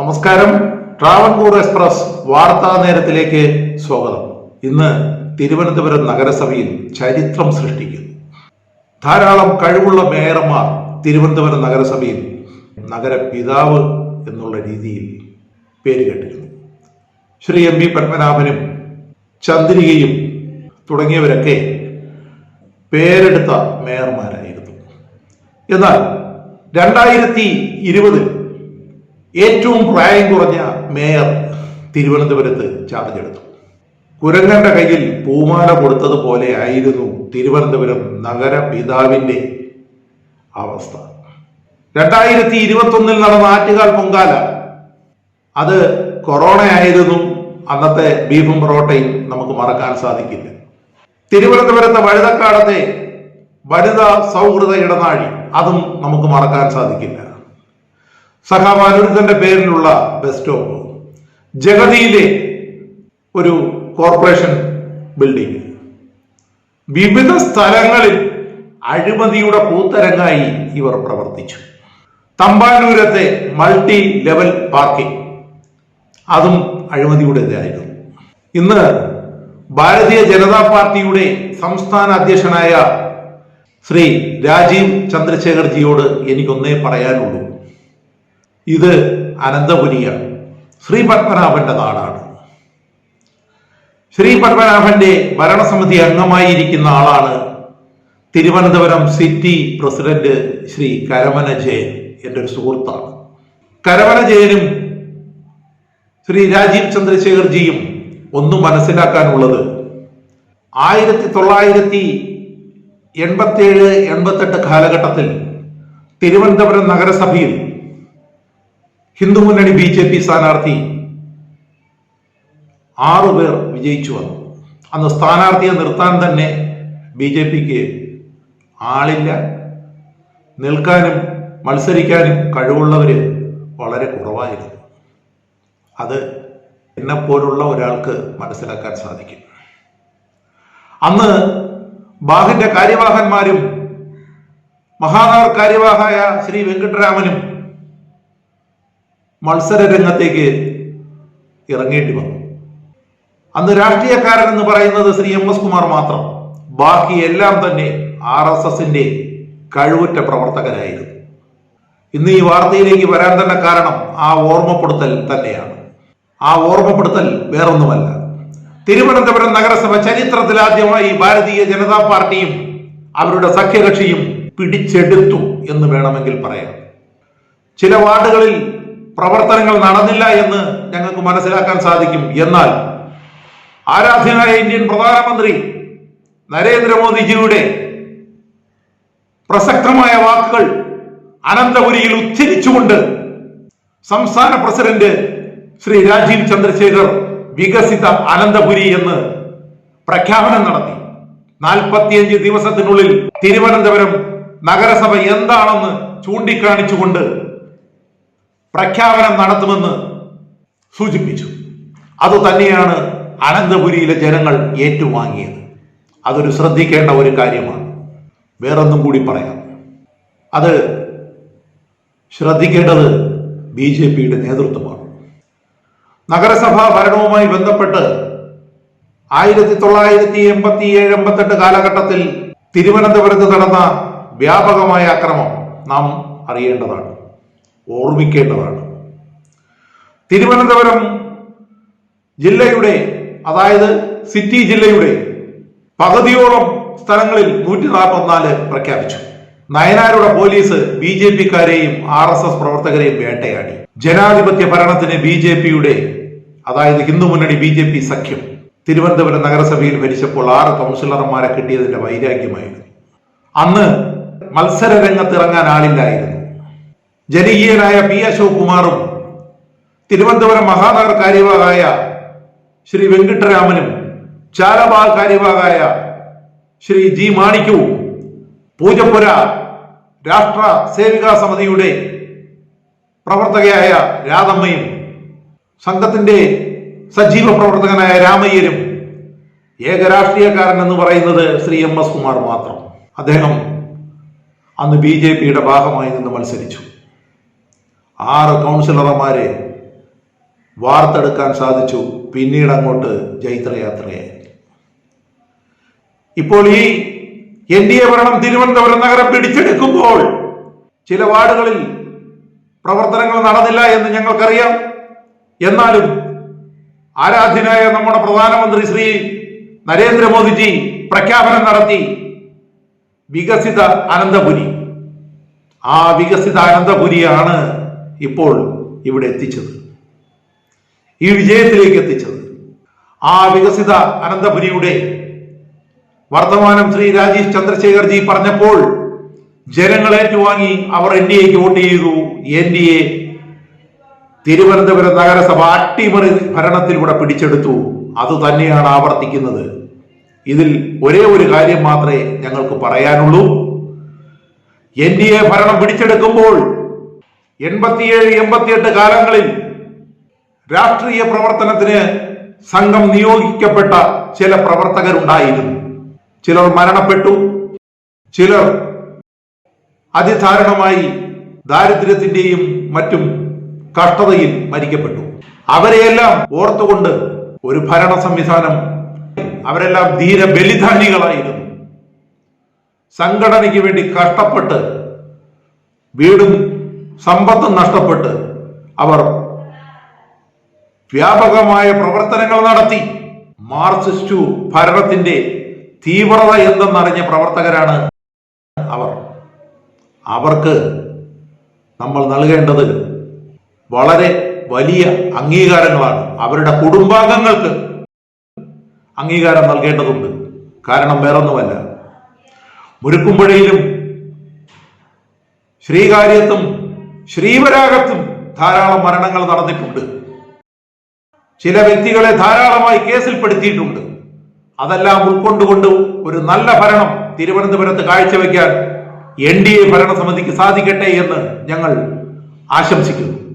നമസ്കാരം. ട്രാവൻകൂർ എക്സ്പ്രസ് വാർത്താ നേരത്തിലേക്ക് സ്വാഗതം. ഇന്ന് തിരുവനന്തപുരം നഗരസഭയിൽ ചരിത്രം സൃഷ്ടിക്കുന്നു. ധാരാളം കഴിവുള്ള മേയർമാർ തിരുവനന്തപുരം നഗരസഭയിൽ നഗരപിതാവ് എന്നുള്ള രീതിയിൽ പേര് കേട്ടിരുന്നു. ശ്രീ എം പി പത്മനാഭനും ചന്ദ്രികയും തുടങ്ങിയവരൊക്കെ പേരെടുത്ത മേയർമാരായിരുന്നു. എന്നാൽ രണ്ടായിരത്തി ഇരുപതിൽ ഏറ്റവും പ്രായം കുറഞ്ഞ മേയർ തിരുവനന്തപുരത്ത് ചാർജ് എടുത്തു കുരങ്ങന്റെ കയ്യിൽ പൂമാല കൊടുത്തതുപോലെ ആയിരുന്നു തിരുവനന്തപുരം നഗര പിതാവിന്റെ അവസ്ഥ. രണ്ടായിരത്തി ഇരുപത്തൊന്നിൽ നടന്ന ആറ്റുകാൽ പൊങ്കാല. അത് കൊറോണ ആയിരുന്നു അന്നത്തെ ബീഫും പൊറോട്ടയും നമുക്ക് മറക്കാൻ സാധിക്കില്ല. തിരുവനന്തപുരത്തെ വഴുതക്കാടത്തെ വനിതാ സൗഹൃദ ഇടനാഴി അതും നമുക്ക് മറക്കാൻ സാധിക്കില്ല. സഖാവ് അനിരുദ്ധന്റെ പേരിലുള്ള ബസ് സ്റ്റോപ്പ് ജഗതിയിലെ ഒരു കോർപ്പറേഷൻ ബിൽഡിംഗ് വിവിധ സ്ഥലങ്ങളിൽ അഴിമതിയുടെ പൂത്തരങ്ങായി ഇവർ പ്രവർത്തിച്ചു. തമ്പാനൂരത്തെ മൾട്ടി ലെവൽ പാർക്കിംഗ് അതും അഴിമതിയുടെ ഇതായിരുന്നു ഇന്ന് ഭാരതീയ ജനതാ പാർട്ടിയുടെ സംസ്ഥാന അധ്യക്ഷനായ ശ്രീ രാജീവ് ചന്ദ്രശേഖർജിയോട് എനിക്കൊന്നേ പറയാനുള്ളൂ. ഇത് അനന്തപുരിയാണ്. ശ്രീ പത്മനാഭന്റെ നാടാണ്. ശ്രീ പത്മനാഭന്റെ ഭരണസമിതി അംഗമായിരിക്കുന്ന ആളാണ് തിരുവനന്തപുരം സിറ്റി പ്രസിഡന്റ് ശ്രീ കരമന ജയൻ എന്റെ ഒരു സുഹൃത്താണ്. കരമന ജയനും ശ്രീ രാജീവ് ചന്ദ്രശേഖർജിയും ഒന്നും മനസ്സിലാക്കാനുള്ളത് ആയിരത്തി തൊള്ളായിരത്തി എൺപത്തിയേഴ് എൺപത്തെട്ട് കാലഘട്ടത്തിൽ തിരുവനന്തപുരം നഗരസഭയിൽ ഹിന്ദു മുന്നണി ബി ജെ പി സ്ഥാനാർത്ഥി ആറുപേർ വിജയിച്ചു വന്നു. അന്ന് സ്ഥാനാർത്ഥിയെ നിർത്താൻ തന്നെ ബി ജെ പിക്ക് ആളില്ല. നിൽക്കാനും മത്സരിക്കാനും കഴിവുള്ളവര് വളരെ കുറവായിരുന്നു. അത് എന്നെപ്പോലുള്ള ഒരാൾക്ക് മനസ്സിലാക്കാൻ സാധിക്കും. അന്ന് ബാഹിന്റെ കാര്യവാഹന്മാരും മഹാനാർ കാര്യവാഹായ ശ്രീ വെങ്കട്ടരാമനും മത്സര രംഗത്തേക്ക് ഇറങ്ങേണ്ടി വന്നു. അന്ന് രാഷ്ട്രീയക്കാരൻ എന്ന് പറയുന്നത് ശ്രീ എം എസ് കുമാർ മാത്രം. ബാക്കി എല്ലാം തന്നെ ആർ എസ് എസിന്റെ കഴിവുറ്റ പ്രവർത്തകരായിരുന്നു. ഇന്ന് ഈ വാർത്തയിലേക്ക് വരാൻ തന്നെ കാരണം ആ ഓർമ്മപ്പെടുത്തൽ തന്നെയാണ്. ആ ഓർമ്മപ്പെടുത്തൽ വേറൊന്നുമല്ല. തിരുവനന്തപുരം നഗരസഭ ചരിത്രത്തിൽ ആദ്യമായി ഭാരതീയ ജനതാ പാർട്ടിയും അവരുടെ സഖ്യകക്ഷിയും പിടിച്ചെടുത്തു എന്ന് വേണമെങ്കിൽ പറയാം. ചില വാർഡുകളിൽ പ്രവർത്തനങ്ങൾ നടന്നില്ല എന്ന് ഞങ്ങൾക്ക് മനസ്സിലാക്കാൻ സാധിക്കും. എന്നാൽ ആരാധ്യനായ ഇന്ത്യൻ പ്രധാനമന്ത്രി നരേന്ദ്രമോദിജിയുടെ പ്രസക്തമായ വാക്കുകൾ അനന്തപുരിയിൽ ഉച്ചരിച്ചുകൊണ്ട് സംസ്ഥാന പ്രസിഡന്റ് ശ്രീ രാജീവ് ചന്ദ്രശേഖർ വികസിത അനന്തപുരി എന്ന് പ്രഖ്യാപനം നടത്തി. നാൽപ്പത്തിയഞ്ച് ദിവസത്തിനുള്ളിൽ തിരുവനന്തപുരം നഗരസഭ എന്താണെന്ന് ചൂണ്ടിക്കാണിച്ചുകൊണ്ട് പ്രഖ്യാപനം നടത്തുമെന്ന് സൂചിപ്പിച്ചു. അത് തന്നെയാണ് അനന്തപുരിയിലെ ജനങ്ങൾ ഏറ്റുവാങ്ങിയത്. അതൊരു ശ്രദ്ധിക്കേണ്ട ഒരു കാര്യമാണ്. വേറൊന്നും കൂടി പറയാം. അത് ശ്രദ്ധിക്കേണ്ടത് ബി ജെ പിയുടെ നേതൃത്വമാണ്. നഗരസഭാ ഭരണവുമായി ബന്ധപ്പെട്ട് ആയിരത്തി തൊള്ളായിരത്തി എൺപത്തി ഏഴ് എൺപത്തെട്ട് കാലഘട്ടത്തിൽ തിരുവനന്തപുരത്ത് നടന്ന വ്യാപകമായ അക്രമം നാം അറിയേണ്ടതാണ്. ഓർമ്മിക്കേണ്ടതാണ്. തിരുവനന്തപുരം ജില്ലയുടെ അതായത് സിറ്റി ജില്ലയുടെ പകുതിയോളം സ്ഥലങ്ങളിൽ നൂറ്റി നാൽപ്പത്തിനാല് പ്രഖ്യാപിച്ചു. നയനാരുടെ പോലീസ് ബി ജെ പിക്കാരെയും ആർ എസ് എസ് പ്രവർത്തകരെയും വേട്ടയാടി. ജനാധിപത്യ ഭരണത്തിന് ബി ജെ പിയുടെ അതായത് ഹിന്ദു മുന്നണി ബി ജെ പി സഖ്യം തിരുവനന്തപുരം നഗരസഭയിൽ ഭരിച്ചപ്പോൾ ആറ് കൗൺസിലർമാരെ കിട്ടിയതിന്റെ വൈരാഗ്യമായിരുന്നു. അന്ന് മത്സര രംഗത്ത് ഇറങ്ങാൻ ആളില്ലായിരുന്നു. ജനകീയനായ പി അശോക് കുമാറും തിരുവനന്തപുരം മഹാനഗർ കാര്യവാഹായ ശ്രീ വെങ്കിട്ടരാമനും ചാരബാ കാര്യവാഹായ ശ്രീ ജി മാണിക്കുവും പൂജപ്പുര രാഷ്ട്ര സേവികാ സമിതിയുടെ പ്രവർത്തകയായ രാധമ്മയും സംഘത്തിന്റെ സജീവ പ്രവർത്തകനായ രാമയ്യരും ഏക രാഷ്ട്രീയക്കാരൻ എന്ന് പറയുന്നത് ശ്രീ എം എസ് കുമാർ മാത്രം. അദ്ദേഹം അന്ന് ബി ജെ പിയുടെ ഭാഗമായി നിന്ന് മത്സരിച്ചു. ആറ് കൗൺസിലർമാരെ വാർത്തെടുക്കാൻ സാധിച്ചു. പിന്നീട് അങ്ങോട്ട് ജൈത്രയാത്രയെ ഇപ്പോൾ ഈ എൻ ഡി എ ഭരണം തിരുവനന്തപുരം നഗരം പിടിച്ചെടുക്കുമ്പോൾ ചില വാർഡുകളിൽ പ്രവർത്തനങ്ങൾ നടന്നില്ല എന്ന് ഞങ്ങൾക്കറിയാം. എന്നാലും ആരാധ്യനായ നമ്മുടെ പ്രധാനമന്ത്രി ശ്രീ നരേന്ദ്രമോദിജി പ്രഖ്യാപനം നടത്തി. വികസിത അനന്തപുരി. ആ വികസിത അനന്തപുരിയാണ് ഇപ്പോൾ ഇവിടെ എത്തിച്ചത്. ഈ വിജയത്തിലേക്ക് എത്തിച്ചത്. ആ വികസിത അനന്തപുരിയുടെ വർത്തമാനം ശ്രീ രാജീവ് ചന്ദ്രശേഖർജി പറഞ്ഞപ്പോൾ ജനങ്ങൾ ഏറ്റുവാങ്ങി അവർ എൻ ഡി എക്ക് വോട്ട് ചെയ്തു. എൻ ഡി എ തിരുവനന്തപുരം നഗരസഭ അട്ടിമറി ഭരണത്തിലൂടെ പിടിച്ചെടുത്തു. അത് തന്നെയാണ് ആവർത്തിക്കുന്നത്. ഇതിൽ ഒരേ ഒരു കാര്യം മാത്രമേ ഞങ്ങൾക്ക് പറയാനുള്ളൂ. എൻ ഡി എ ഭരണം പിടിച്ചെടുക്കുമ്പോൾ എൺപത്തിയേഴ് എൺപത്തിയെട്ട് കാലങ്ങളിൽ രാഷ്ട്രീയ പ്രവർത്തനത്തിന് സംഘം നിയോഗിക്കപ്പെട്ട ചില പ്രവർത്തകരുണ്ടായിരുന്നു. ചിലർ മരണപ്പെട്ടു. ചിലർ അതിധാരണമായി ദാരിദ്ര്യത്തിന്റെയും മറ്റും കഷ്ടതയിൽ മരിക്കപ്പെട്ടു. അവരെയെല്ലാം ഓർത്തുകൊണ്ട് ഒരു ഭരണ സംവിധാനം അവരെല്ലാം ധീര ബലിദാനികളായിരുന്നു സംഘടനയ്ക്ക് വേണ്ടി കഷ്ടപ്പെട്ട് വീടും സമ്പത്തും നഷ്ടപ്പെട്ട് അവർ വ്യാപകമായ പ്രവർത്തനങ്ങൾ നടത്തി. മാർസിസ്റ്റു ഭരണത്തിന്റെ തീവ്രത എന്തെന്നറിഞ്ഞ പ്രവർത്തകരാണ് അവർ. അവർക്ക് നമ്മൾ നൽകേണ്ടത് വളരെ വലിയ അംഗീകാരങ്ങളാണ്. അവരുടെ കുടുംബാംഗങ്ങൾക്ക് അംഗീകാരം നൽകേണ്ടതുണ്ട്. കാരണം വേറൊന്നുമല്ല. മുരുക്കുമ്പുഴയിലും ശ്രീകാര്യത്തും ശ്രീവരാഗത്തും ധാരാളം മരണങ്ങൾ നടന്നിട്ടുണ്ട്. ചില വ്യക്തികളെ ധാരാളമായി കേസിൽപ്പെടുത്തിയിട്ടുണ്ട്. അതെല്ലാം ഉൾക്കൊണ്ടുകൊണ്ട് ഒരു നല്ല ഭരണം തിരുവനന്തപുരത്ത് കാഴ്ചവെക്കാൻ എൻ ഡി എ ഭരണസമിതിക്ക് സാധിക്കട്ടെ എന്ന് ഞങ്ങൾ ആശംസിക്കുന്നു.